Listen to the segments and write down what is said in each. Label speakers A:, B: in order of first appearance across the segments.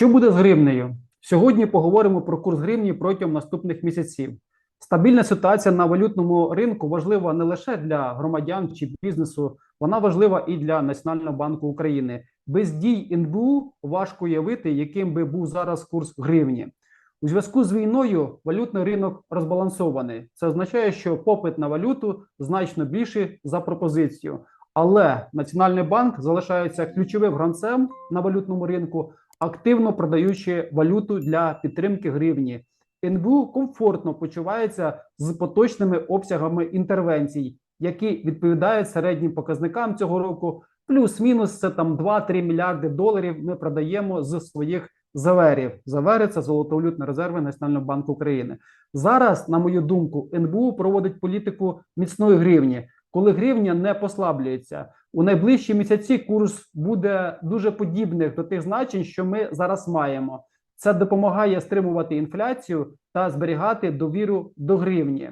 A: Що буде з гривнею? Сьогодні поговоримо про курс гривні протягом наступних місяців. Стабільна ситуація на валютному ринку важлива не лише для громадян чи бізнесу, вона важлива і для Національного банку України. Без дій НБУ важко уявити, яким би був зараз курс гривні. У зв'язку з війною валютний ринок розбалансований. Це означає, що попит на валюту значно більший за пропозицію. Але Національний банк залишається ключовим гравцем на валютному ринку, активно продаючи валюту для підтримки гривні. НБУ комфортно почувається з поточними обсягами інтервенцій, які відповідають середнім показникам цього року. Плюс-мінус це там 2-3 мільярди доларів. Ми продаємо з своїх заверів. Завери це золотовалютні резерви Національного банку України. Зараз, на мою думку, НБУ проводить політику міцної гривні, коли гривня не послаблюється. У найближчі місяці курс буде дуже подібних до тих значень, що ми зараз маємо. Це допомагає стримувати інфляцію та зберігати довіру до гривні.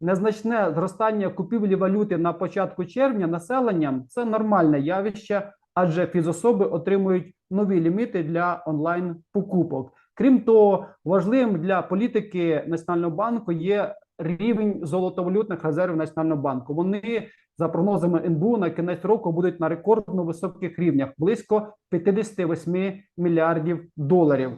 A: Незначне зростання купівлі валюти на початку червня населенням це нормальне явище, адже фізособи отримують нові ліміти для онлайн покупок. Крім того, важливим для політики Національного банку є рівень золотовалютних резервів Національного банку. Вони за прогнозами НБУ на кінець року будуть на рекордно високих рівнях близько 58 мільярдів доларів.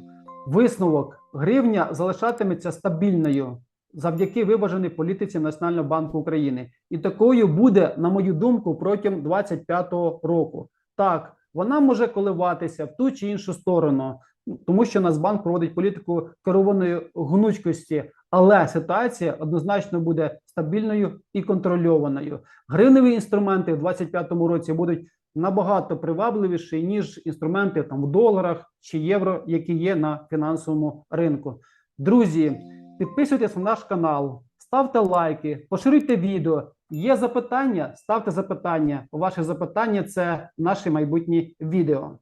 A: Висновок гривня залишатиметься стабільною завдяки виваженій політиці Національного банку України, і такою буде, на мою думку, протягом 2025 року. Так, вона може коливатися в ту чи іншу сторону, тому що Нацбанк проводить політику керованої гнучкості, але ситуація однозначно буде стабільною і контрольованою. Гривневі інструменти в 2025 році будуть набагато привабливіші ніж інструменти там в доларах чи євро, які є на фінансовому ринку. Друзі, підписуйтесь на наш канал, ставте лайки, поширюйте відео. Є запитання? Ставте запитання. Ваші запитання це наші майбутні відео.